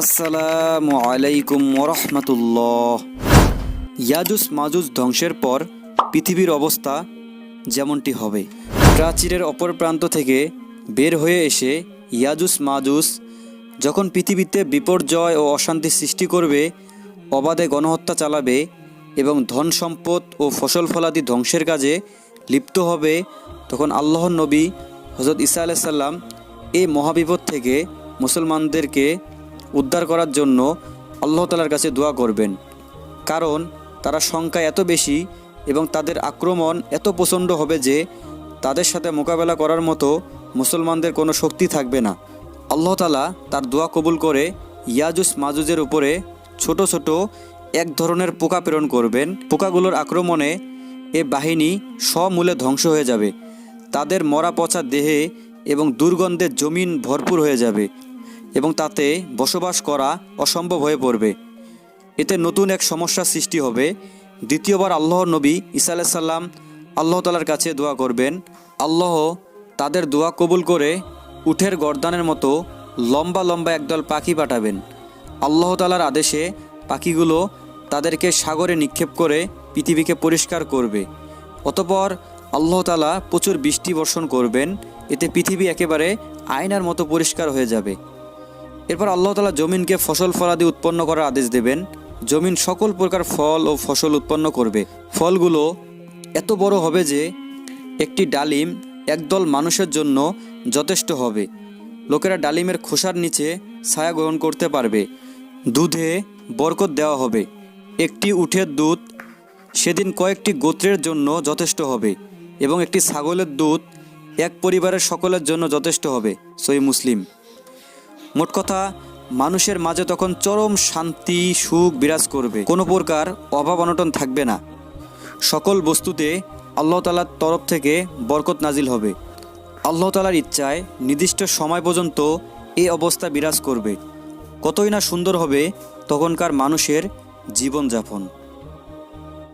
আসসালামু আলাইকুম ওরহমতুল্লাহ। ইয়াজুস মাজুস ধ্বংসের পর পৃথিবীর অবস্থা যেমনটি হবে। প্রাচীরের অপর প্রান্ত থেকে বের হয়ে এসে ইয়াজুস মাজুস যখন পৃথিবীতে বিপর্যয় ও অশান্তি সৃষ্টি করবে, অবাধে গণহত্যা চালাবে এবং ধন সম্পদ ও ফসল ফলাদি ধ্বংসের কাজে লিপ্ত হবে, তখন আল্লাহর নবী হজরত ঈসা আলাইসাল্লাম এই মহাবিপদ থেকে মুসলমানদেরকে উদ্ধার করার জন্য আল্লাহ তালার কাছে দোয়া করবেন। কারণ তারা সংখ্যা এত বেশি এবং তাদের আক্রমণ এত প্রচণ্ড হবে যে তাদের সাথে মোকাবেলা করার মতো মুসলমানদের কোনো শক্তি থাকবে না। আল্লাহ তালা তার দোয়া কবুল করে ইয়াজুস মাজুজের উপরে ছোট ছোট এক ধরনের পোকা প্রেরণ করবেন। পোকাগুলোর আক্রমণে এ বাহিনী সমূলে ধ্বংস হয়ে যাবে। তাদের মরা পচা দেহে এবং দুর্গন্ধের জমিন ভরপুর হয়ে যাবে। এবং তাতে বসবাস করা অসম্ভব হয়ে পড়বে। এতে নতুন এক সমস্যার সৃষ্টি হবে। দ্বিতীয়বার আল্লাহ নবী ঈসা আলাইসাল্লাম আল্লাহ তালার কাছে দোয়া করবেন। আল্লাহ তাদের দোয়া কবুল করে উঠের গর্দানের মতো লম্বা লম্বা একদল পাখি পাঠাবেন। আল্লাহ তালার আদেশে পাখিগুলো তাদেরকে সাগরে নিক্ষেপ করে পৃথিবীকে পরিষ্কার করবে। অতপর আল্লাহ তালা প্রচুর বৃষ্টি বর্ষণ করবেন। এতে পৃথিবী একেবারে আয়নার মতো পরিষ্কার হয়ে যাবে। এরপর আল্লাহ তালা জমিনকে ফসল ফলাদি উৎপন্ন করার আদেশ দেবেন। জমিন সকল প্রকার ফল ও ফসল উৎপন্ন করবে। ফলগুলো এত বড় হবে যে একটি ডালিম একদল মানুষের জন্য যথেষ্ট হবে। লোকেরা ডালিমের খোসার নিচে ছায়া গ্রহণ করতে পারবে। দুধে বরকত দেওয়া হবে। একটি উঠের দুধ সেদিন কয়েকটি গোত্রের জন্য যথেষ্ট হবে এবং একটি ছাগলের দুধ এক পরিবারের সকলের জন্য যথেষ্ট হবে সই মুসলিম। মোট কথা, মানুষের মাঝে তখন চরম শান্তি, সুখ বিরাজ করবে। কোনো প্রকার অভাব অনটন থাকবে না। সকল বস্তুতে আল্লাহ তালার তরফ থেকে বরকত নাজিল হবে। আল্লাহ তালার ইচ্ছায় নির্দিষ্ট সময় পর্যন্ত এই অবস্থা বিরাজ করবে। কতই না সুন্দর হবে তখনকার মানুষের জীবনযাপন।